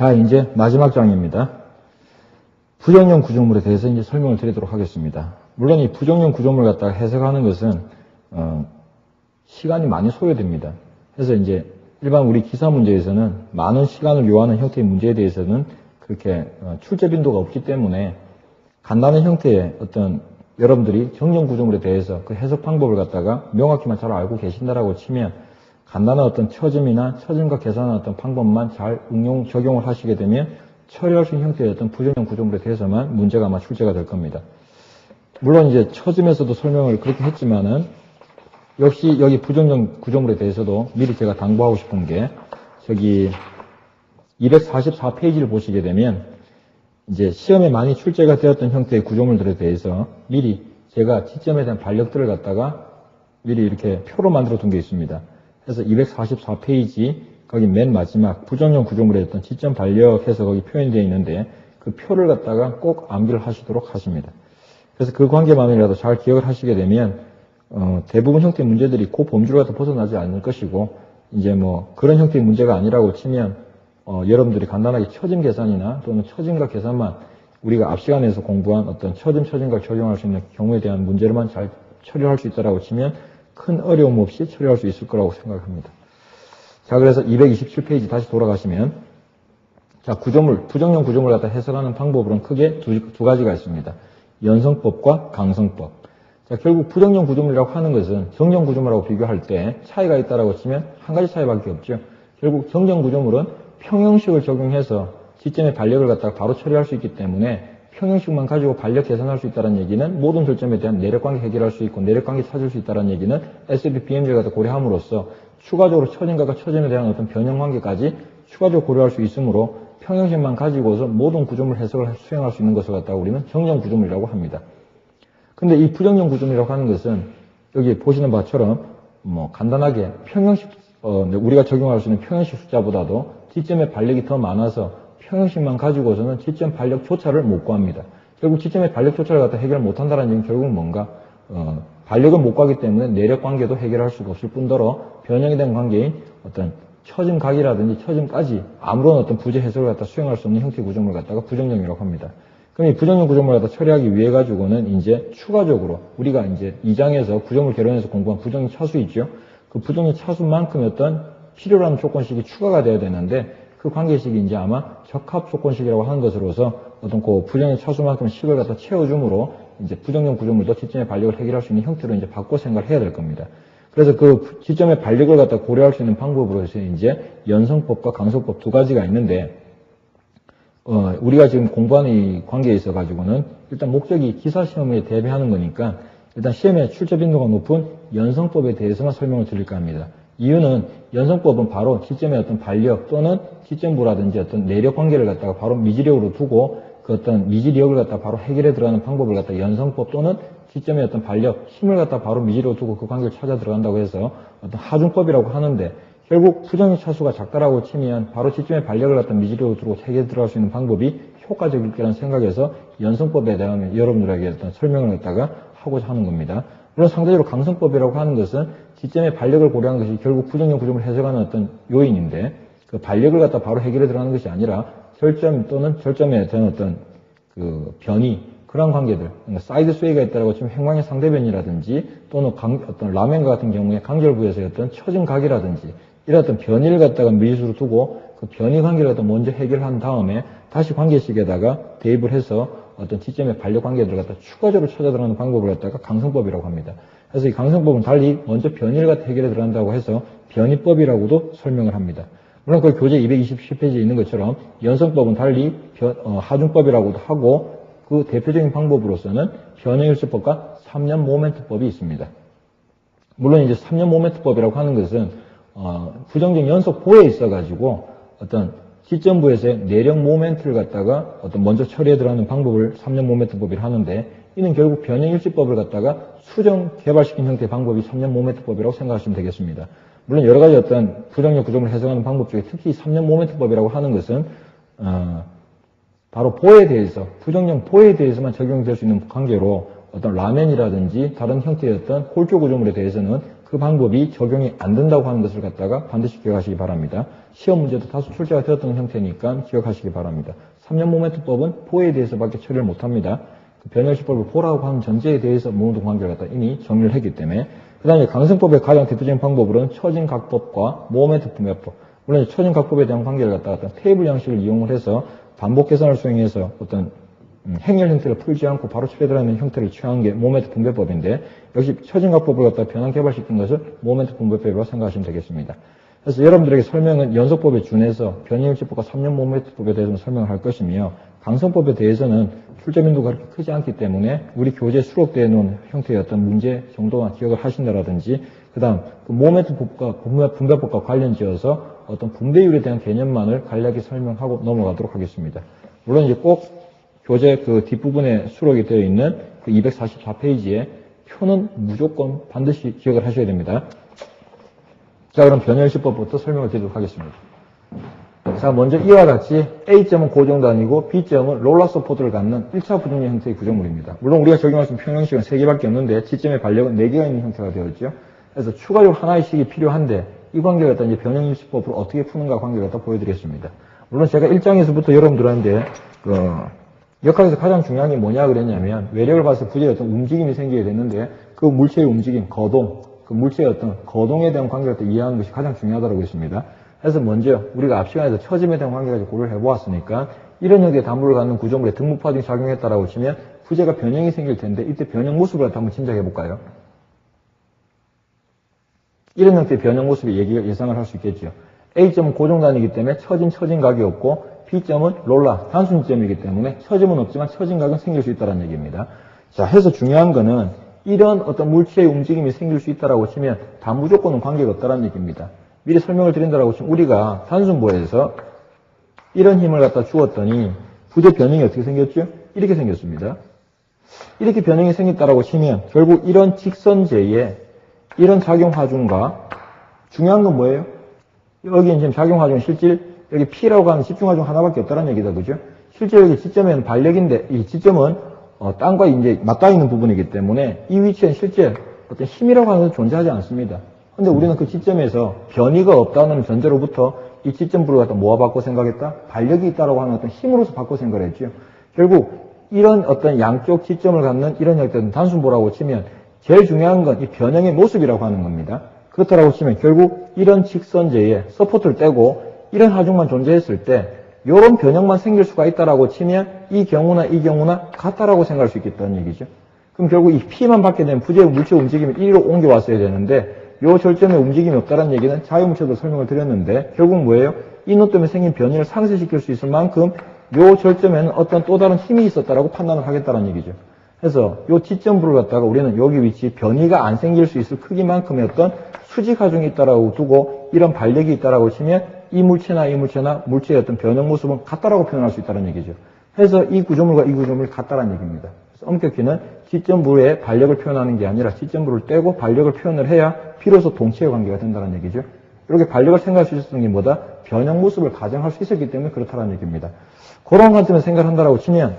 자, 이제 마지막 장입니다. 부정형 구조물에 대해서 이제 설명을 드리도록 하겠습니다. 물론 이 부정형 구조물 갖다가 해석하는 것은 어, 시간이 많이 소요됩니다. 그래서 이제 일반 우리 기사 문제에서는 많은 시간을 요하는 형태의 문제에 대해서는 그렇게 어, 출제 빈도가 없기 때문에 간단한 형태의 어떤 여러분들이 정령 구조물에 대해서 그 해석 방법을 갖다가 명확히만 잘 알고 계신다라고 치면 간단한 어떤 처짐이나 처짐과 계산하는 어떤 방법만 잘 응용, 적용을 하시게 되면 처리할 수 있는 형태의 어떤 부정형 구조물에 대해서만 문제가 아마 출제가 될 겁니다. 물론 이제 처짐에서도 설명을 그렇게 했지만은 역시 여기 부정형 구조물에 대해서도 미리 제가 당부하고 싶은 게 저기 244페이지를 보시게 되면 이제 시험에 많이 출제가 되었던 형태의 구조물들에 대해서 미리 제가 지점에 대한 반력들을 갖다가 미리 이렇게 표로 만들어 둔 게 있습니다. 그래서 244페이지 거기 맨 마지막 부정형 구조물에 어떤 지점 반력해서 거기 표현되어 있는데 그 표를 갖다가 꼭 암기를 하시도록 하십니다. 그래서 그 관계만이라도 잘 기억을 하시게 되면 어, 대부분 형태의 문제들이 그 갖다 벗어나지 않을 것이고 이제 뭐 그런 형태의 문제가 아니라고 치면 어, 여러분들이 간단하게 처짐 계산이나 또는 처짐과 계산만 우리가 앞 시간에서 공부한 어떤 처짐 처짐과 적용할 수 있는 경우에 대한 문제를만 잘 처리할 수 있다라고 치면 큰 어려움 없이 처리할 수 있을 거라고 생각합니다. 자, 그래서 227페이지 다시 돌아가시면 자, 구조물, 부정형 구조물 갖다 해석하는 방법으로는 크게 두, 두 가지가 있습니다. 연성법과 강성법. 자, 결국 부정형 구조물이라고 하는 것은 정형 구조물하고 비교할 때 차이가 있다라고 치면 한 가지 차이밖에 없죠. 결국 정형 구조물은 평형식을 적용해서 지점의 반력을 갖다가 바로 처리할 수 있기 때문에 평형식만 가지고 반력 계산할 수 있다는 얘기는 모든 절점에 대한 내력관계 해결할 수 있고 내력관계 찾을 수 있다는 얘기는 SB, BMJ를 갖다 고려함으로써 추가적으로 처진과가 처짐에 대한 어떤 변형관계까지 추가적으로 고려할 수 있으므로 평형식만 가지고서 모든 구조물 해석을 수행할 수 있는 것을 갖다가 우리는 정형 구조물이라고 합니다. 근데 이 부정형 구조물이라고 하는 것은 여기 보시는 바처럼 뭐 간단하게 평형식 어, 우리가 적용할 수 있는 평형식 숫자보다도 지점의 반력이 더 많아서 평형식만 가지고서는 지점 반력 조차를 못 구합니다. 결국 지점의 반력 조차를 갖다 해결 못 한다는 얘기는 결국은 뭔가 어, 반력을 못 구하기 때문에 내력 관계도 해결할 수가 없을 뿐더러 변형이 된 관계인 어떤 처짐 각이라든지 처짐까지 아무런 어떤 부재 해석을 갖다 수행할 수 없는 형태 구조물을 갖다가 부정형이라고 합니다. 그럼 이 부정형 구조물을 갖다 처리하기 위해 가지고는 이제 추가적으로 우리가 이제 2장에서 구조물 개론에서 공부한 부정형 차수 있죠. 그 부정형 차수만큼의 어떤 하는 조건식이 추가가 돼야 되는데 그 관계식이 이제 아마 적합 조건식이라고 하는 것으로서 어떤 그 부정형 차수만큼 식을 갖다 채워줌으로 이제 부정형 구조물도 지점의 반력을 해결할 수 있는 형태로 이제 바꿔 생각을 해야 될 겁니다. 그래서 그 지점의 반력을 갖다 고려할 수 있는 방법으로 해서 이제 연성법과 강성법 두 가지가 있는데 어, 우리가 지금 공부하는 이 관계에 있어 가지고는 일단 목적이 기사 시험에 대비하는 거니까 일단 시험에 출제 빈도가 높은 연성법에 대해서만 설명을 드릴까 합니다. 이유는 연성법은 바로 지점의 어떤 반력 또는 지점부라든지 어떤 내력 관계를 갖다가 바로 미지력으로 두고 그 어떤 미지력을 갖다 바로 해결해 들어가는 방법을 갖다 연성법 또는 지점의 어떤 반력, 힘을 갖다 바로 미지력으로 두고 그 관계를 찾아 들어간다고 해서 어떤 하중법이라고 하는데 결국 부정의 차수가 작다라고 치면 바로 지점의 반력을 갖다 미지력으로 두고 해결해 들어갈 수 있는 방법이 효과적일 거라는 생각에서 연성법에 대한 여러분들에게 어떤 설명을 갖다가 하고자 하는 겁니다. 물론 상대적으로 강성법이라고 하는 것은 지점의 반력을 고려하는 것이 결국 부정형 구조물을 해석하는 어떤 요인인데 그 반력을 갖다 바로 해결해 들어가는 것이 아니라 절점 또는 절점에 대한 어떤 그 변이 그런 관계들 그러니까 사이드 스웨이가 있다라고 치면 행방의 상대변이라든지 또는 강, 어떤 라멘과 같은 경우에 강절부에서의 어떤 처진 각이라든지 이런 어떤 변이를 갖다가 미지수로 두고 그 변이 관계를 갖다 먼저 해결한 다음에 다시 관계식에다가 대입을 해서 어떤 지점의 반력 관계들을 갖다 추가적으로 찾아 들어가는 방법을 갖다가 강성법이라고 합니다. 그래서 이 강성법은 달리 먼저 변이를 갖다 해결해 들어간다고 해서 변이법이라고도 설명을 합니다. 물론 그 교재 227페이지에 있는 것처럼 연성법은 달리 변, 어, 하중법이라고도 하고 그 대표적인 방법으로서는 변형일수법과 3년 모멘트법이 있습니다. 물론 이제 3년 모멘트법이라고 하는 것은 어, 부정적 연속 보에 있어 가지고 어떤 시점부에서의 내력 모멘트를 갖다가 어떤 먼저 처리해 들어가는 방법을 3년 모멘트법이라 하는데 이는 결국 변형일지법을 갖다가 수정 개발시킨 형태의 방법이 3년 모멘트법이라고 생각하시면 되겠습니다. 물론 여러 가지 어떤 부정력 구조물을 해석하는 방법 중에 특히 3년 모멘트법이라고 하는 것은 어, 바로 보에 대해서 부정형 보에 대해서만 적용될 수 있는 관계로 어떤 라멘이라든지 다른 형태의 어떤 홀조 구조물에 대해서는 그 방법이 적용이 안 된다고 하는 것을 갖다가 반드시 기억하시기 바랍니다. 시험 문제도 다수 출제가 되었던 형태니까 기억하시기 바랍니다. 3년 모멘트법은 포에 대해서밖에 처리를 못합니다. 그 변형시법을 보라고 하는 전제에 대해서 모든 관계를 갖다 이미 정리를 했기 때문에 그 다음에 강승법의 가장 대표적인 방법으로는 처진각법과 모멘트 분배법 물론 처진 각법에 대한 관계를 갖다가 테이블 양식을 이용을 해서 반복 계산을 수행해서 어떤 음, 행렬 형태를 풀지 않고 바로 처리되는 형태를 취한 게 모멘트 분배법인데 역시 처진 각법을 갖다 변환 개발시킨 것을 모멘트 분배법이라고 생각하시면 되겠습니다. 그래서 여러분들에게 설명은 연속법에 준해서 변형일치법과 3년 모멘트법에 대해서는 설명을 할 것이며 강성법에 대해서는 출제 빈도가 그렇게 크지 않기 때문에 우리 교재에 수록되어 놓은 형태의 어떤 문제 정도만 기억을 하신다라든지 그 다음 그 모멘트 법과 분배법과 관련 지어서 어떤 분배율에 대한 개념만을 간략히 설명하고 넘어가도록 하겠습니다. 물론 이제 꼭 교재 그 뒷부분에 수록이 되어 있는 그 244페이지에 표는 무조건 반드시 기억을 하셔야 됩니다. 자, 그럼 변열시법부터 설명을 드리도록 하겠습니다. 자, 먼저 이와 같이 A점은 고정단이고 B점은 롤러 서포트를 갖는 1차 부정리 형태의 구조물입니다. 물론 우리가 적용할 수 있는 평형식은 3개밖에 없는데 G점의 반력은 4개가 있는 형태가 되었죠. 그래서 추가적으로 하나의 식이 필요한데 이 관계를 갖다 변형일시법으로 어떻게 푸는가 관계를 갖다 보여드리겠습니다. 물론 제가 1장에서부터 여러분들한테 그 역학에서 가장 중요한 게 뭐냐 그랬냐면 외력을 때 부재의 어떤 움직임이 생기게 됐는데 그 물체의 움직임, 거동, 그 물체의 어떤 거동에 대한 관계를 또 이해하는 것이 가장 중요하다고 했습니다. 그래서 먼저 우리가 앞 시간에서 처짐에 대한 관계까지 고려를 해보았으니까 이런 형태의 단물을 갖는 구조물에 등무파 등이 작용했다라고 치면 부재가 변형이 생길 텐데 이때 변형 모습을 한번 짐작해 볼까요? 이런 형태의 변형 모습이 얘기가 예상을 할 수 있겠죠. A점은 고정단이기 때문에 처진 처진 각이 없고 B점은 롤라 단순점이기 때문에 처짐은 없지만 처진각은 생길 수 있다는 얘기입니다. 자, 해서 중요한 거는 이런 어떤 물체의 움직임이 생길 수 있다라고 치면 단무조건은 관계가 없다는 얘기입니다. 미리 설명을 드린다라고 치면 우리가 단순보에서 이런 힘을 갖다 주었더니 부재 변형이 어떻게 생겼죠? 이렇게 생겼습니다. 이렇게 변형이 생겼다라고 치면 결국 이런 직선제에 이런 작용 하중과 중요한 건 뭐예요? 여기 지금 작용 하중 실질 여기 P라고 하는 집중 하중 하나밖에 없다는 얘기다 그죠? 실제 여기 지점에는 반력인데 이 지점은 어, 땅과 이제 맞닿아 있는 부분이기 때문에 이 위치엔 실제 어떤 힘이라고 하는 것은 존재하지 않습니다. 근데 우리는 그 지점에서 변이가 없다는 전제로부터 이 지점부를 갖다 모아 받고 생각했다? 반력이 있다라고 하는 어떤 힘으로서 받고 생각을 했죠. 결국 이런 어떤 양쪽 지점을 갖는 이런 형태는 단순보라고 치면 제일 중요한 건 이 변형의 모습이라고 하는 겁니다. 그렇다라고 치면 결국 이런 직선제에 서포트를 떼고 이런 하중만 존재했을 때 이런 변형만 생길 수가 있다라고 치면 이 경우나 이 경우나 같다라고 생각할 수 있겠다는 얘기죠. 그럼 결국 이 P만 받게 되면 부재 물체 움직임을 1로 옮겨왔어야 되는데 이 절점에 움직임이 없다는 얘기는 자유물체도 설명을 드렸는데 결국 뭐예요? 이노 때문에 생긴 변이를 상쇄시킬 수 있을 만큼 이 절점에는 어떤 또 다른 힘이 있었다라고 판단을 하겠다는 얘기죠. 그래서 이 지점부를 갖다가 우리는 여기 위치 변이가 안 생길 수 있을 크기만큼의 어떤 수직 하중이 있다라고 두고 이런 반력이 있다라고 치면 이 물체나 이 물체나 물체의 어떤 변형 모습은 같다라고 표현할 수 있다는 얘기죠. 그래서 이 구조물과 이 구조물이 같다라는 얘기입니다. 엄격히는 지점부의 반력을 표현하는 게 아니라 지점부를 떼고 반력을 표현을 해야 비로소 동체의 관계가 된다는 얘기죠. 이렇게 반력을 생각할 수 있었던 게 뭐다? 변형 모습을 가정할 수 있었기 때문에 그렇다는 얘기입니다. 그런 관점에서 생각을 한다라고 치면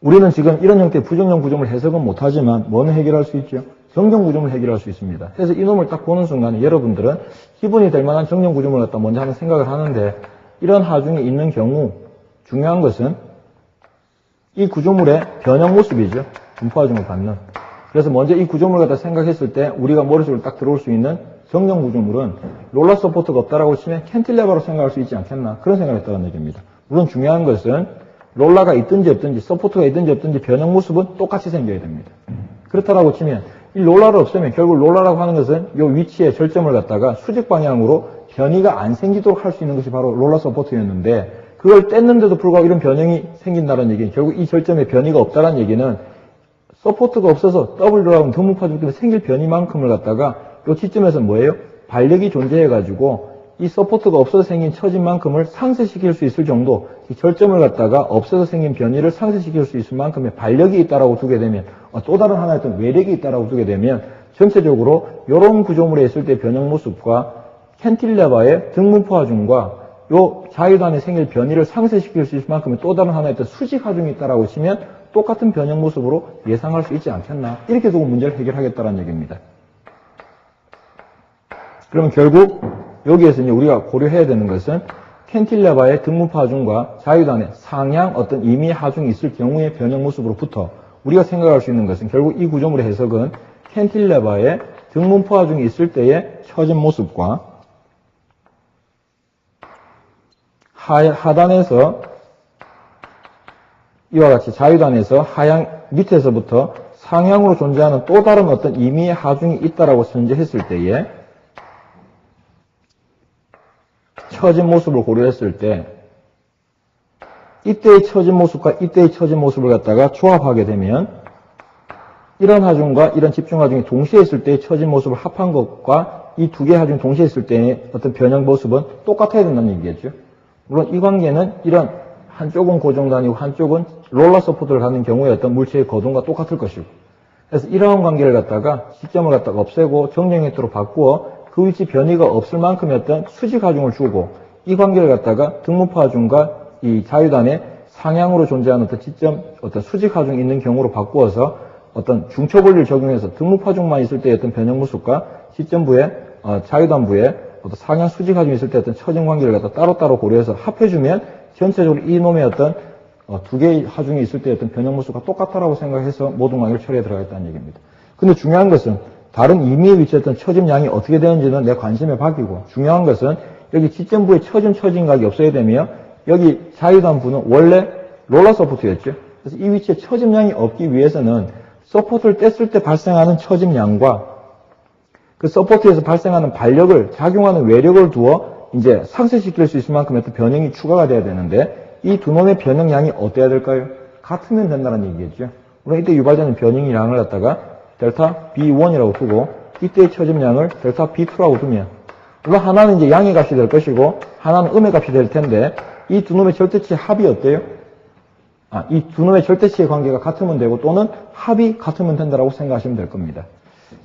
우리는 지금 이런 형태의 부정형 구조물 해석은 못하지만 뭐는 해결할 수 있죠? 정정 구조물 해결할 수 있습니다. 그래서 이놈을 딱 보는 순간에 여러분들은 기본이 될 만한 정정 구조물 을 갖다 먼저 하는 생각을 하는데 이런 하중이 있는 경우 중요한 것은 이 구조물의 변형 모습이죠. 분포 하중을 받는. 그래서 먼저 이 구조물을 갖다 생각했을 때 우리가 머릿속으로 딱 들어올 수 있는 정정 구조물은 롤러 서포트가 없다라고 치면 캔틸레버로 생각할 수 있지 않겠나 그런 생각을 했다는 얘기입니다. 물론 중요한 것은 롤러가 있든지 없든지 서포트가 있든지 없든지 변형 모습은 똑같이 생겨야 됩니다. 그렇다라고 치면 이 롤러를 없애면 결국 롤러라고 하는 것은 이 위치의 절점을 갖다가 수직 방향으로 변이가 안 생기도록 할 수 있는 것이 바로 롤러 서포트였는데 그걸 뗐는데도 불구하고 이런 변형이 생긴다는 얘기는 결국 이 절점에 변이가 없다는 얘기는 서포트가 없어서 더블로라고 등무파죽 때문에 생길 변이만큼을 갖다가 이 지점에서 뭐예요? 반력이 존재해가지고 이 서포트가 없어서 생긴 처진만큼을 상쇄시킬 수 있을 정도 이 절점을 갖다가 없어서 생긴 변이를 상쇄시킬 수 있을 만큼의 반력이 있다라고 두게 되면 어, 또 다른 하나의 어떤 외력이 있다라고 두게 되면 전체적으로 이런 구조물에 있을 때 변형 모습과 캔틸레바의 등분포 하중과 요 자유단에 생길 변이를 상쇄시킬 수 있을 만큼의 또 다른 하나의 어떤 수직 하중이 있다라고 치면 똑같은 변형 모습으로 예상할 수 있지 않겠나 이렇게 두고 문제를 해결하겠다는 얘기입니다. 그러면 결국 여기에서 이제 우리가 고려해야 되는 것은 캔틸레바의 등문파 하중과 자유단의 상향 어떤 임의 하중이 있을 경우의 변형 모습으로부터 우리가 생각할 수 있는 것은 결국 이 구조물의 해석은 캔틸레바의 등문파 하중이 있을 때의 처진 모습과 하, 하단에서 이와 같이 자유단에서 하향 밑에서부터 상향으로 존재하는 또 다른 어떤 임의의 하중이 있다라고 전제했을 때에 처진 모습을 고려했을 때 이때의 처진 모습과 이때의 처진 모습을 갖다가 조합하게 되면 이런 하중과 이런 집중 하중이 동시에 있을 때의 처진 모습을 합한 것과 이 두 개의 하중이 동시에 있을 때의 어떤 변형 모습은 똑같아야 된다는 얘기겠죠. 물론 이 관계는 이런 한쪽은 고정단이고 한쪽은 롤러 서포트를 갖는 경우에 어떤 물체의 거동과 똑같을 것이고 그래서 이러한 관계를 갖다가 시점을 갖다가 없애고 정령 형태로 바꾸어 그 위치 변이가 없을 어떤 수직 하중을 주고 이 관계를 갖다가 등문파 하중과 이 자유단의 상향으로 존재하는 어떤 지점, 어떤 수직 하중이 있는 경우로 바꾸어서 어떤 중첩 원리를 적용해서 등문파 하중만 있을 때의 어떤 변형 모습과 시점부에 어, 자유단부에 어떤 상향 수직 하중이 있을 때 어떤 처진 관계를 갖다 따로따로 고려해서 합해주면 전체적으로 이놈의 어떤 어, 두 개의 하중이 있을 때 어떤 변형 모습과 똑같다라고 생각해서 모든 관계를 처리해 들어가겠다는 얘기입니다. 근데 중요한 것은 다른 임의에 위치했던 처짐 양이 어떻게 되는지는 내 관심의 밖이고 중요한 것은 여기 지점부에 처짐 처진각이 없어야 되며 여기 자유단부는 원래 롤러 서포트였죠. 그래서 이 위치에 처짐 양이 없기 위해서는 서포트를 뗐을 때 발생하는 처짐 양과 그 서포트에서 발생하는 발력을 작용하는 외력을 두어 이제 상쇄시킬 수 있을 만큼의 어떤 변형이 추가가 돼야 되는데 이 두 놈의 변형량이 어때야 될까요? 같으면 된다는 얘기겠죠. 물론 이때 유발되는 변형량을 갖다가 델타 B1이라고 두고 이때의 처짐량을 델타 B2라고 두면 물론 하나는 이제 양의 값이 될 것이고 하나는 음의 값이 될 텐데 이 두 놈의 절대치 합이 어때요? 아, 이 두 놈의 절대치의 관계가 같으면 되고 또는 합이 같으면 된다라고 생각하시면 될 겁니다.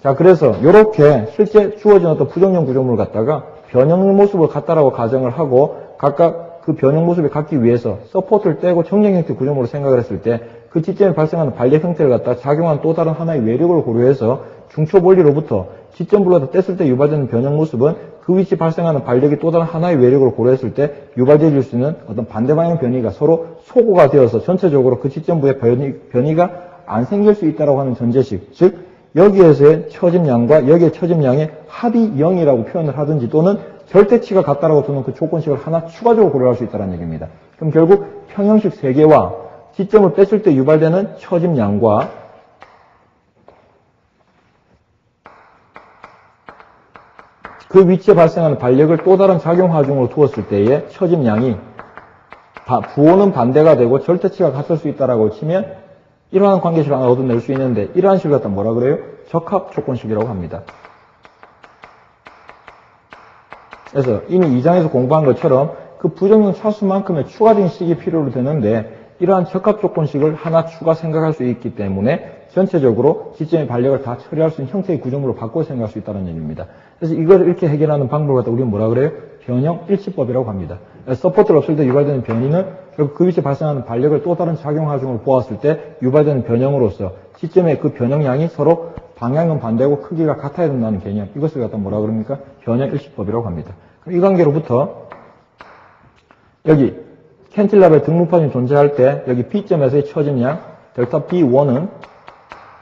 자, 그래서 이렇게 실제 주어진 어떤 부정형 구조물을 갖다가 변형 모습을 갖다라고 가정을 하고 각각 그 변형 모습을 갖기 위해서 서포트를 떼고 정령 형태 구조물을 생각을 했을 때 그 지점에 발생하는 반력 형태를 갖다 작용한 또 다른 하나의 외력을 고려해서 중첩 원리로부터 지점불로다 뗐을 때 유발되는 변형 모습은 그 위치 발생하는 반력이 또 다른 하나의 외력을 고려했을 때 유발되어질 수 있는 어떤 반대 방향 변이가 서로 소고가 되어서 전체적으로 그 지점부의 변이, 변이가 안 생길 수 있다고 하는 전제식 즉 여기에서의 처짐량과 여기의 처짐량의 합이 0이라고 표현을 하든지 또는 절대치가 같다라고 두는 그 조건식을 하나 추가적으로 고려할 수 있다는 얘기입니다. 그럼 결국 평형식 3개와 지점을 뺐을 때 유발되는 처짐량과 그 위치에 발생하는 반력을 또 다른 작용 하중으로 두었을 때의 처짐량이 부호는 반대가 되고 절대치가 같을 수 있다라고 치면 이러한 관계식을 하나 얻어낼 수 있는데 이러한 식을 갖다 뭐라 그래요? 적합 조건식이라고 합니다. 그래서 이미 2장에서 공부한 것처럼 그 부정형 차수만큼의 추가적인 식이 필요로 되는데 이러한 적합 조건식을 하나 추가 생각할 수 있기 때문에 전체적으로 지점의 반력을 다 처리할 수 있는 형태의 구조물로 바꿔 생각할 수 있다는 얘기입니다. 그래서 이걸 이렇게 해결하는 방법을 갖다 우리는 뭐라 그래요? 변형 일치법이라고 합니다. 서포트를 없을 때 유발되는 변이는 결국 그 위치에 발생하는 반력을 또 다른 작용 하중을 보았을 때 유발되는 변형으로서 시점의 그 변형량이 서로 방향은 반대고 크기가 같아야 된다는 개념. 이것을 갖다 뭐라 그럽니까? 변형 일치법이라고 합니다. 그럼 이 관계로부터 여기 캔틸라벨 등무판이 존재할 때 여기 B점에서의 처짐량 델타 B1은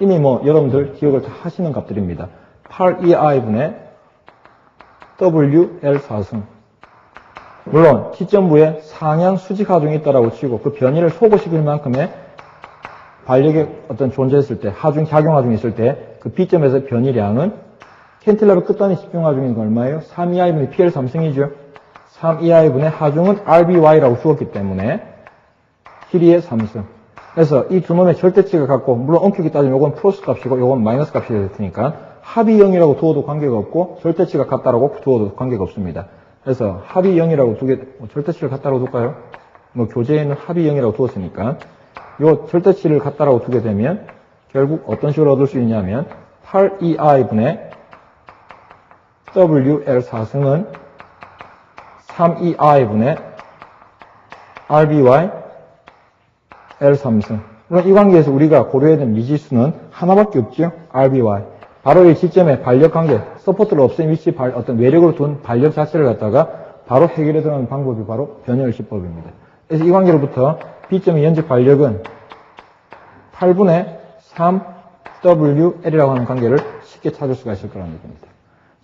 이미 뭐 여러분들 기억을 다 하시는 값들입니다. 8EI분의 WL 4승 물론 시점부에 상향 수직 하중이 있다라고 치고 그 변이를 소거시킬 만큼의 반력이 어떤 존재했을 때 하중 작용 하중이 있을 때 그 B점에서 변이량은 캔틸라벨 끝단위 집중 하중인 건 얼마예요? 3EI분의 PL 3승이죠. 3EI분의 하중은 RBY라고 주었기 때문에 길이의 3승. 그래서 이 두 놈의 절대치가 같고 물론 엄격히 따지면 이건 플러스 값이고 이건 마이너스 값이 될 테니까 합이 0이라고 두어도 관계가 없고 절대치가 같다라고 두어도 관계가 없습니다. 그래서 합이 0이라고 두게 뭐 절대치를 같다라고 둘까요? 뭐 교재에는 합이 0이라고 두었으니까 이 절대치를 같다라고 두게 되면 결국 어떤 식으로 얻을 수 있냐면 8EI분의 WL4승은 3EI분의 RBY L3승. 물론 이 관계에서 우리가 고려해야 되는 미지수는 하나밖에 없죠. RBY. 바로 이 시점에 반력 관계, 서포트를 없앤 위치 발- 어떤 외력으로 둔 반력 자체를 갖다가 바로 해결해 들어가는 방법이 바로 변열 시법입니다. 그래서 이 관계로부터 B점의 연적 반력은 8분의 3WL이라고 하는 관계를 쉽게 찾을 수가 있을 거라는 얘기입니다.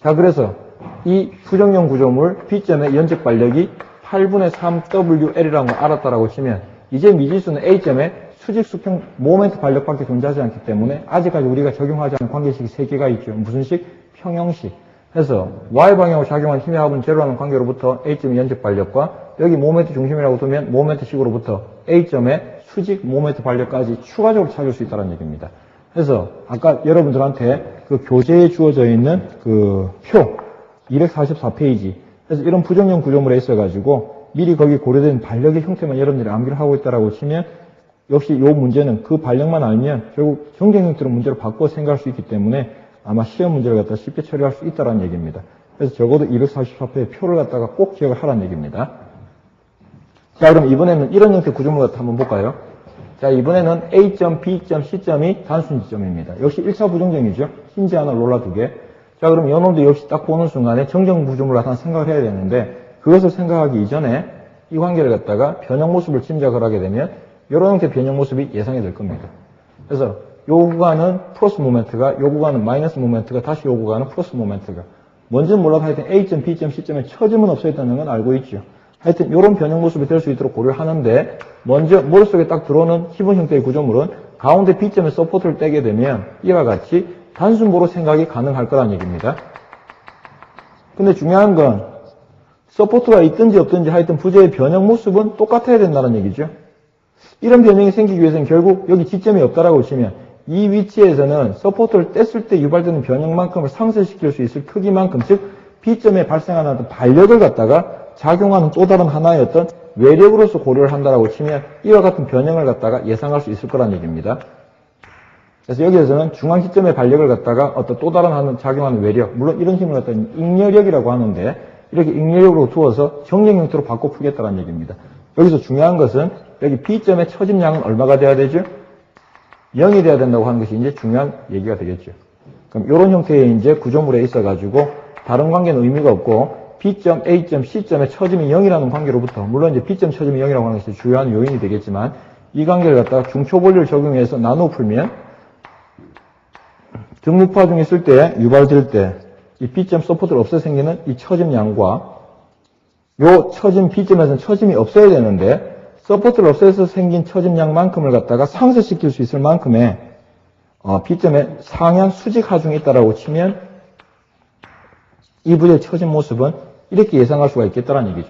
자, 그래서 이 부정형 구조물 B점의 연적 반력이 8분의 3WL이라는 걸 알았다라고 치면 이제 미지수는 A점에 수직 수평 모멘트 반력밖에 존재하지 않기 때문에 아직까지 우리가 적용하지 않은 관계식이 3개가 있죠. 무슨 식? 평형식. 해서 Y방향으로 작용한 힘의 합은 제로라는 관계로부터 A점의 연적 반력과 여기 모멘트 중심이라고 두면 모멘트 식으로부터 A점의 수직 모멘트 반력까지 추가적으로 찾을 수 있다는 얘기입니다. 그래서 아까 여러분들한테 그 교재에 주어져 있는 그 표 244페이지 그래서 이런 부정형 구조물에 있어 가지고 미리 거기 고려된 반력의 형태만 여러분들이 암기를 하고 있다라고 치면 역시 이 문제는 그 반력만 알면 결국 경쟁 형태로 문제를 바꿔 생각할 수 있기 때문에 아마 시험 문제를 갖다 쉽게 처리할 수 있다는 얘기입니다. 그래서 적어도 244페이지 표를 갖다가 꼭 기억을 하라는 얘기입니다. 자, 그럼 이번에는 이런 형태 구조물 같아 한번 볼까요? 자, 이번에는 A점, B점, C점이 단순 지점입니다. 역시 1차 부정정이죠. 힌지 하나, 롤라 두 개. 자, 그럼 연호도 역시 딱 보는 순간에 정정 구조물 같은 생각을 해야 되는데 그것을 생각하기 이전에 이 관계를 갖다가 변형 모습을 짐작을 하게 되면 이런 형태 변형 모습이 예상이 될 겁니다. 그래서 요 구간은 플러스 모멘트가, 요 구간은 마이너스 모멘트가, 다시 요 구간은 플러스 모멘트가. 뭔지는 몰라도 하여튼 A점, B점, C점에 처짐은 없어 있다는 건 알고 있죠. 하여튼 이런 변형 모습이 될 수 있도록 고려를 하는데 먼저 머릿속에 딱 들어오는 기본 형태의 구조물은 가운데 B점에 서포트를 떼게 되면 이와 같이 단순 보로 생각이 가능할 거란 얘기입니다. 근데 중요한 건 서포트가 있든지 없든지 하여튼 부재의 변형 모습은 똑같아야 된다는 얘기죠. 이런 변형이 생기기 위해서는 결국 여기 지점이 없다라고 치면 이 위치에서는 서포트를 뗐을 때 유발되는 변형만큼을 상쇄시킬 수 있을 크기만큼 즉 B점에 발생하는 반력을 갖다가 작용하는 또 다른 하나의 어떤 외력으로서 고려를 한다라고 치면 이와 같은 변형을 갖다가 예상할 수 있을 거란 얘기입니다. 그래서 여기에서는 중앙 시점의 반력을 갖다가 어떤 또 다른 하는 작용하는 외력, 물론 이런 힘을 갖다 잉여력이라고 하는데 이렇게 잉여력으로 두어서 정령 형태로 바꿔 풀겠다는 얘기입니다. 여기서 중요한 것은 여기 B점의 처짐량은 얼마가 돼야 되죠? 0이 돼야 된다고 하는 것이 이제 중요한 얘기가 되겠죠. 그럼 이런 형태의 이제 구조물에 있어 가지고 다른 관계는 의미가 없고 B점, A점, C점의 처짐이 0이라는 관계로부터 물론 이제 B점 처짐이 0이라고 하는 것이 주요한 요인이 되겠지만 이 관계를 갖다가 중초본리를 적용해서 나누어 풀면 등목파 중에 있을 때 유발될 때 이 B점 서포트를 없어 생기는 이 처짐량과 요 처짐 B점에서는 처짐이 없어야 되는데 서포트를 없애서 생긴 처짐량만큼을 갖다가 상쇄시킬 수 있을 만큼의 어, B점에 상향 수직 하중이 있다라고 치면 이 부의 처진 모습은 이렇게 예상할 수가 있겠다는 얘기죠.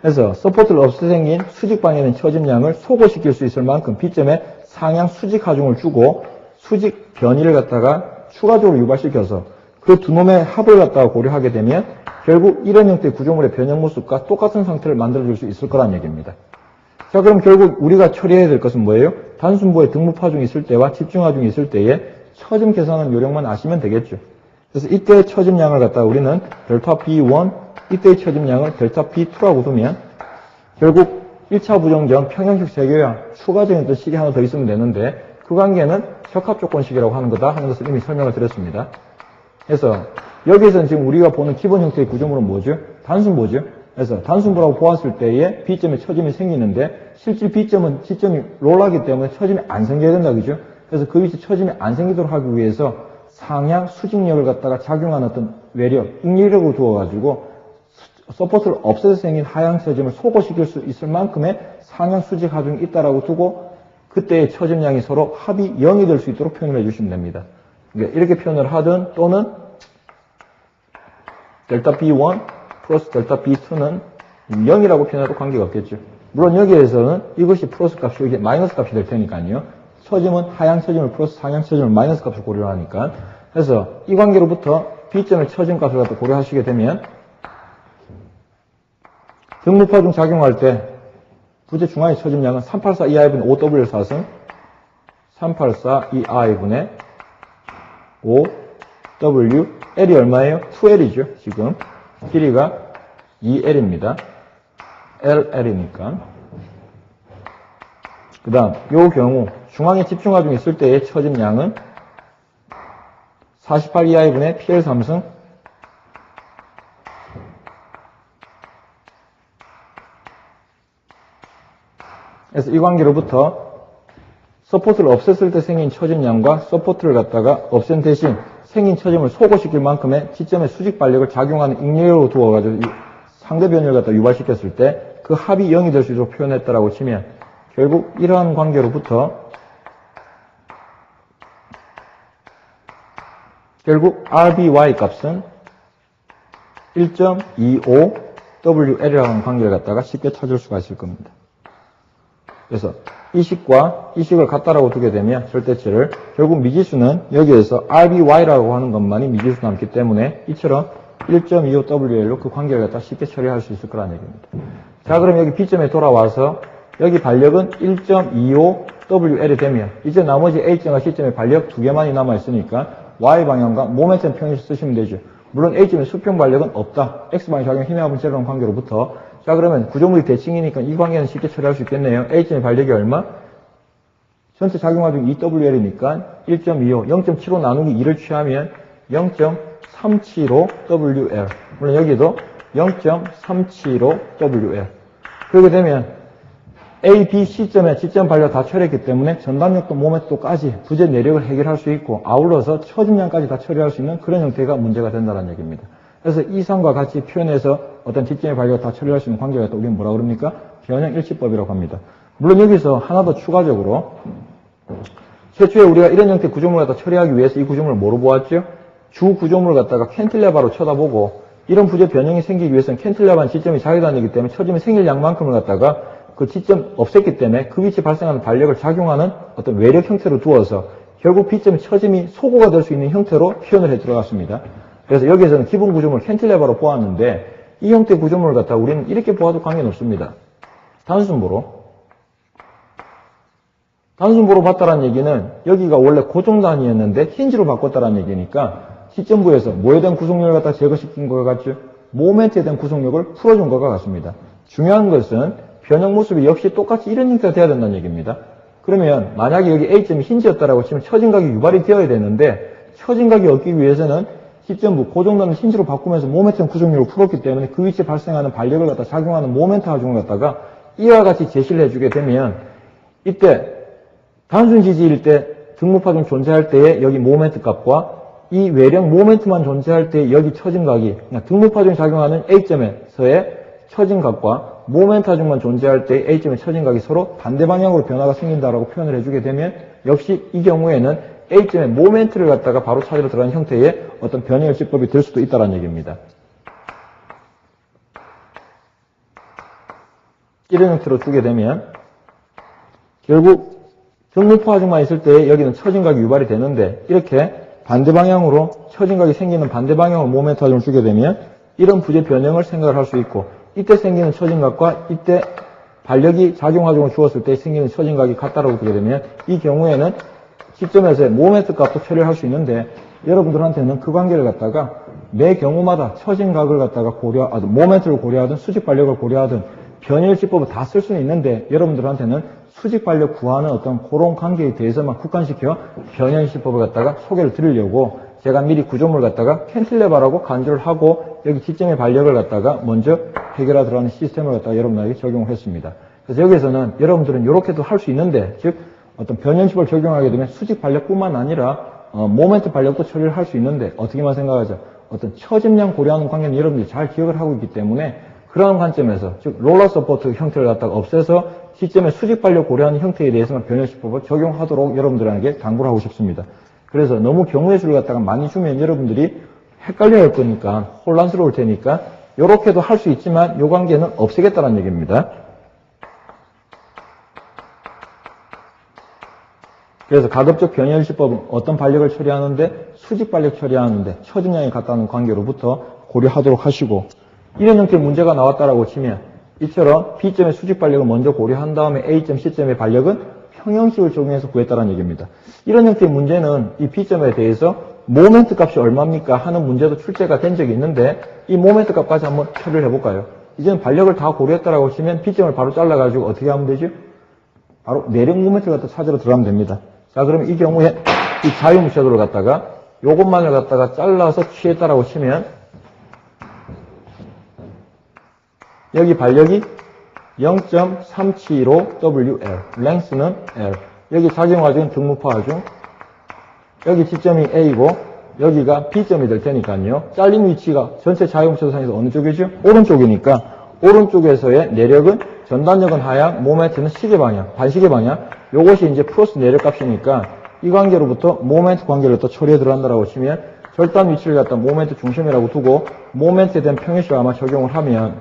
그래서 서포트를 없애 생긴 수직 방향의 처짐량을 소거시킬 수 있을 만큼 B점에 상향 수직 하중을 주고 수직 변이를 갖다가 추가적으로 유발시켜서 그 두 놈의 합을 갖다가 고려하게 되면 결국 이런 형태의 구조물의 변형 모습과 똑같은 상태를 만들어줄 수 있을 거란 얘기입니다. 자, 그럼 결국 우리가 처리해야 될 것은 뭐예요? 단순부의 등무파중이 있을 때와 집중하중이 있을 때에 처짐 계산하는 요령만 아시면 되겠죠. 그래서 이때의 처짐량을 갖다가 우리는 델타 B1, 이때의 처짐량을 델타 B2라고 두면 결국 1차 부정전 평형식 재교야 추가적인 어떤 식이 하나 더 있으면 되는데 그 관계는 적합 조건식이라고 하는 거다 하는 것을 이미 설명을 드렸습니다. 그래서 여기에서는 지금 우리가 보는 기본 형태의 구조물은 뭐죠? 단순보죠. 그래서 단순보라고 보았을 때에 B점에 처짐이 생기는데 실질 B점은 C점이 롤하기 때문에 처짐이 안 생겨야 된다 그죠? 그래서 그 위치 처짐이 안 생기도록 하기 위해서 상향 수직력을 갖다가 작용하는 어떤 외력, 인력으로 두어가지고 서포트를 없애서 생긴 하향 처짐을 소거시킬 수 있을 만큼의 상향 수직 하중이 있다라고 두고 그때의 처짐량이 서로 합이 0이 될 수 있도록 표현을 해주시면 됩니다. 그러니까 이렇게 표현을 하든 또는 델타 B1 플러스 델타 B2는 0이라고 표현해도 관계가 없겠죠. 물론 여기에서는 이것이 플러스 값이 이게 마이너스 값이 될 테니까요. 처짐은 하향 처짐을 플러스 상향 처짐을 마이너스 값을 고려하니까 그래서 이 관계로부터 B점의 처짐 값을 갖다 고려하시게 되면 등무파중 작용할 때 부재 중앙의 처짐량은 384 2i분의 5W를 사승 384 2i분의 5W L이 얼마예요? 2L이죠 지금. 길이가 2L입니다. LL이니까. 그 다음 요 경우 중앙에 집중하중 있을 때의 처짐량은 48 이하의 분의 PL 3승 그래서 이 관계로부터 서포트를 없앴을 때 생긴 처짐량과 서포트를 갖다가 없앤 대신 생긴 처짐을 소거시킬 만큼의 지점의 수직 발력을 작용하는 인력으로 두어가지고 이 상대 변이를 갖다 유발시켰을 때 그 합이 0이 될 수 있도록 표현했다라고 치면 결국 이러한 관계로부터 결국 RBY 값은 1.25WL이라는 관계를 갖다가 쉽게 찾을 수가 있을 겁니다. 그래서 이 식과 이 식을 같다라고 두게 되면 절대치를 결국 미지수는 여기에서 RBY라고 하는 것만이 미지수 남기 때문에 이처럼 1.25WL로 그 관계를 갖다 쉽게 처리할 수 있을 거라는 얘기입니다. 자 그럼 여기 B점에 돌아와서 여기 발력은 1.25WL이 되면 이제 나머지 A점과 C점의 발력 두 개만이 남아있으니까 Y 방향과 모멘텀 평시 쓰시면 되죠. 물론 A점의 수평 발력은 없다. X방향 작용 힘의 합은 제로라는 관계로부터 자 그러면 구조물이 대칭이니까 이 관계는 쉽게 처리할 수 있겠네요. A점의 발력이 얼마? 전체 작용하중 2WL이니까 1.25, 0.75 나누기 2를 취하면 0.375WL. 물론 여기도 0.375WL. 그렇게 되면 A, B, C점에 C점 발력 다 처리했기 때문에 전단력도 모멘트도까지 부재 내력을 해결할 수 있고 아울러서 처짐량까지 다 처리할 수 있는 그런 형태가 문제가 된다는 얘기입니다. 그래서 이상과 같이 표현해서 어떤 C점의 발력을 다 처리할 수 있는 관계가 있다. 우리는 뭐라 그럽니까? 변형 일치법이라고 합니다. 물론 여기서 하나 더 추가적으로 최초에 우리가 이런 형태 구조물을 갖다 처리하기 위해서 이 구조물을 뭐로 보았죠? 주 구조물을 갖다가 캔틸레바로 쳐다보고 이런 부재 변형이 생기기 위해서는 캔틸레바는 지점이 자유단이기 때문에 처짐이 생길 양만큼을 갖다가 그 지점 없앴기 때문에 그 위치 발생하는 발력을 작용하는 어떤 외력 형태로 두어서 결국 B점의 처짐이 소고가 될 수 있는 형태로 표현을 해 들어갔습니다. 그래서 여기에서는 기본 구조물 캔틸레바로 보았는데 이 형태 구조물을 갖다가 우리는 이렇게 보아도 관계는 없습니다. 단순보로 단순보로 봤다는 얘기는 여기가 원래 고정 단위였는데 힌지로 바꿨다는 얘기니까 시점부에서 뭐에 대한 구속력을 갖다 제거시킨 것 같죠? 모멘트에 대한 구속력을 풀어준 것과 같습니다. 중요한 것은 변형 모습이 역시 똑같이 이런 형태가 돼야 된다는 얘기입니다. 그러면 만약에 여기 A점이 힌지였다라고 치면 처진각이 유발이 되어야 되는데 처진각이 얻기 위해서는 시점부 고정단을 힌지로 바꾸면서 모멘트 구속력을 풀었기 때문에 그 위치에 발생하는 발력을 갖다 작용하는 모멘트 하중을 갖다가 이와 같이 제시를 해주게 되면 이때 단순 지지일 때 등목파중 존재할 때의 여기 모멘트 값과 이 외령 모멘트만 존재할 때 여기 처진각이 등목파중이 작용하는 A점에서의 처진각과 모멘트 하중만 존재할 때 A점의 처진각이 서로 반대 방향으로 변화가 생긴다라고 표현을 해주게 되면 역시 이 경우에는 A점의 모멘트를 갖다가 바로 찾으러 들어가는 형태의 어떤 변형일치법이 될 수도 있다는 얘기입니다. 이런 형태로 주게 되면 결국 등목포 하중만 있을 때 여기는 처진각이 유발이 되는데 이렇게 반대 방향으로 처진각이 생기는 반대 방향으로 모멘트 하중을 주게 되면 이런 부재 변형을 생각을 할 수 있고 이때 생기는 처진각과 이때 발력이 작용 하중을 주었을 때 생기는 처진각이 같다라고 보게 되면 이 경우에는 시점에서의 모멘트 값도 처리를 할수 있는데 여러분들한테는 그 관계를 갖다가 매 경우마다 처진각을 갖다가 고려, 아, 모멘트를 고려하든 수직 발력을 고려하든 변일치법을 다 쓸 수는 있는데 여러분들한테는 수직 발력 구하는 어떤 그런 관계에 대해서만 국한시켜 변형시법을 갖다가 소개를 드리려고 제가 미리 구조물 갖다가 캔틸레바라고 간주를 하고 여기 지점의 발력을 갖다가 먼저 해결하도록 하는 시스템을 갖다가 여러분들에게 적용을 했습니다. 그래서 여기서는 여러분들은 이렇게도 할 수 있는데 즉 어떤 변형식을 적용하게 되면 수직 발력뿐만 아니라 어, 모멘트 발력도 처리를 할 수 있는데 어떻게만 생각하죠? 어떤 처짐량 고려하는 관계는 여러분들이 잘 기억을 하고 있기 때문에 그러한 관점에서 즉 롤러 서포트 형태를 갖다가 없애서 시점의 수직 발력 고려하는 형태에 대해서만 변형식법을 적용하도록 여러분들에게 당부를 하고 싶습니다. 그래서 너무 경우의 수를 갖다가 많이 주면 여러분들이 헷갈려 할 거니까 혼란스러울 테니까 이렇게도 할 수 있지만 이 관계는 없애겠다는 얘기입니다. 그래서 가급적 변형일시법은 어떤 발력을 처리하는데 수직 발력 처리하는데 처진량이 같다는 관계로부터 고려하도록 하시고 이런 형태의 문제가 나왔다라고 치면 이처럼 B점의 수직 발력을 먼저 고려한 다음에 A점, C점의 발력은 평형식을 적용해서 구했다는 얘기입니다. 이런 형태의 문제는 이 B점에 대해서 모멘트 값이 얼마입니까 하는 문제도 출제가 된 적이 있는데 이 모멘트 값까지 한번 처리를 해볼까요? 이제는 발력을 다 고려했다라고 치면 B점을 바로 잘라가지고 어떻게 하면 되죠? 바로 내력 모멘트를 갖다 찾으러 들어가면 됩니다. 자, 그러면 이 경우에 이 자유무차도를 갖다가 요것만을 갖다가 잘라서 취했다라고 치면 여기 발력이 0.375 WL, 랭스는 L. 여기 작용하중 등무파하중 여기 지점이 A고 여기가 B점이 될 테니까요. 잘린 위치가 전체 자유무차도상에서 어느 쪽이죠? 오른쪽이니까 오른쪽에서의 내력은 전단력은 하향, 모멘트는 시계 방향, 반시계 방향. 요것이 이제 플러스 내력 값이니까 이 관계로부터 모멘트 관계를 또 처리해 들어간다라고 치면 절단 위치를 갖다 모멘트 중심이라고 두고 모멘트에 대한 평행식을 아마 적용을 하면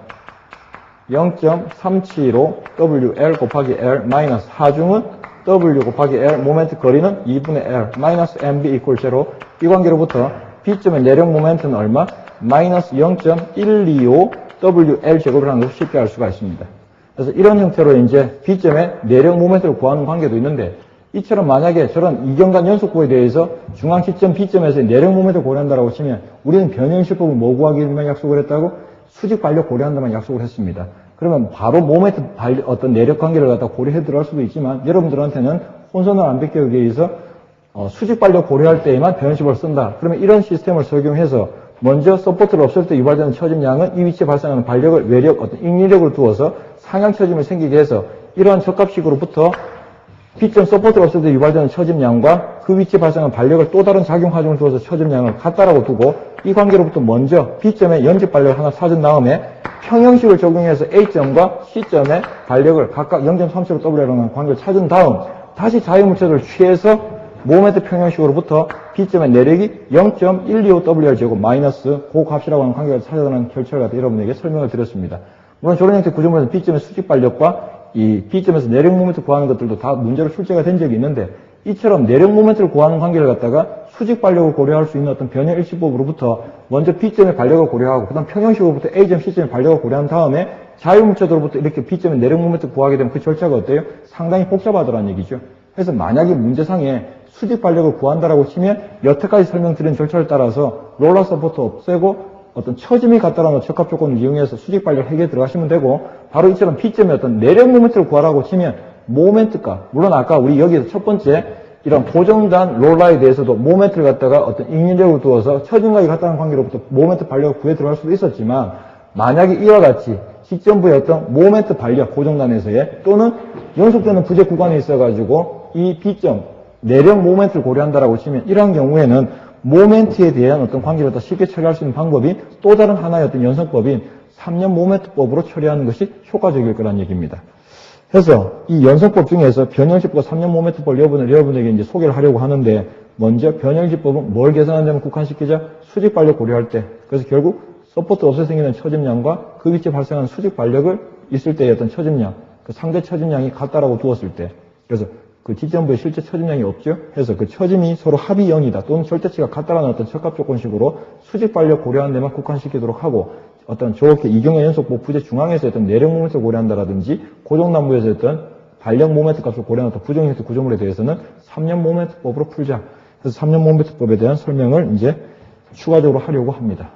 0.375 WL 곱하기 L 마이너스 하중은 W 곱하기 L 모멘트 거리는 2분의 L 마이너스 MB 이퀄 제로 이 관계로부터 B점의 내력 모멘트는 얼마? 마이너스 0.125 WL 제곱을 하는 것을 쉽게 알 수가 있습니다. 그래서 이런 형태로 이제 B점의 내력 모멘트를 구하는 관계도 있는데 이처럼 만약에 저런 이경단 연속구에 대해서 중앙 시점 B점에서 내력 모멘트를 고려한다고 치면 우리는 변형식법을 뭐 구하기만 약속을 했다고? 수직 반력 고려한다만 약속을 했습니다. 그러면 바로 모멘트 발- 어떤 내력 관계를 갖다 고려해 들어갈 수도 있지만 여러분들한테는 혼선을 안 뺏기 위해서 어, 수직 반력 고려할 때에만 변형식을 쓴다. 그러면 이런 시스템을 적용해서 먼저 서포트를 없앨 때 유발되는 처짐량은 이 위치에 발생하는 발력을 외력, 어떤 인리력을 두어서 상향 처짐을 생기게 해서 이러한 적합식으로부터 P점 서포트가 없을 때 유발되는 처짐량과 그 위치에 발생한 발력을 또 다른 작용 하중을 두어서 처짐량을 같다라고 두고 이 관계로부터 먼저 B점에 연집 발력을 하나 찾은 다음에 평형식을 적용해서 A점과 C점의 발력을 각각 0.37 W라는 관계를 찾은 다음 다시 자유물체를 취해서 모멘트 평형식으로부터 B점의 내력이 0.125 WR 제곱 마이너스 그 값이라고 하는 관계를 찾아내는 결철을 갖다 여러분에게 설명을 드렸습니다. 물론 저런 형태 구조물에서 B점의 수직 발력과 이 B점에서 내력 모멘트 구하는 것들도 다 문제로 출제가 된 적이 있는데 이처럼 내력 모멘트를 구하는 관계를 갖다가 수직 발력을 고려할 수 있는 어떤 변형 일시법으로부터 먼저 B점의 발력을 고려하고 그다음 평형식으로부터 A점, C점의 발력을 고려한 다음에 자유물체도로부터 이렇게 B점의 내력 모멘트 구하게 되면 그 절차가 어때요? 상당히 복잡하더라는 얘기죠. 그래서 만약에 문제상에 수직 발력을 구한다라고 치면 여태까지 설명드린 절차를 따라서 롤러 서포트 없애고 어떤 처짐이 같다라는 적합 조건을 이용해서 수직 발력 해결에 들어가시면 되고 바로 이처럼 P점의 어떤 내력 모멘트를 구하라고 치면 모멘트가 물론 아까 우리 여기서 첫 번째 이런 고정단 롤러에 대해서도 모멘트를 갖다가 어떤 인력을 두어서 처짐과 같다는 관계로부터 모멘트 발력을 구해 들어갈 수도 있었지만 만약에 이와 같이 시점부의 어떤 모멘트 발력 고정단에서의 또는 연속되는 부재 구간에 있어가지고 이 B점 내력 모멘트를 고려한다라고 치면 이러한 경우에는 모멘트에 대한 어떤 관계를 더 쉽게 처리할 수 있는 방법이 또 다른 하나의 어떤 연성법인 3년 모멘트법으로 처리하는 것이 효과적일 거란 얘기입니다. 그래서 이 연성법 중에서 변형식법과 3년 모멘트법을 여러분, 여러분에게 이제 소개를 하려고 하는데 먼저 변형식법은 뭘 계산하냐면 국한시키자. 수직 발력 고려할 때. 그래서 결국 서포트 없이 생기는 처짐량과 그 위치에 발생하는 수직 발력을 있을 때의 어떤 처짐량 그 상대 처짐량이 같다라고 두었을 때. 그래서 그 지점부에 실제 처짐량이 없죠. 그래서 그 처짐이 서로 합이 0이다 또는 절대치가 같다라는 어떤 적합 조건식으로 수직 발력 고려하는 데만 국한시키도록 하고 어떤 좋게 이경의 연속복 부재 중앙에서 어떤 내력 모멘트 고려한다라든지 고정남부에서 어떤 발력 모멘트 값을 고려하는 어떤 부정 형태 구조물에 대해서는 3년 모멘트법으로 풀자. 그래서 3년 모멘트법에 대한 설명을 이제 추가적으로 하려고 합니다.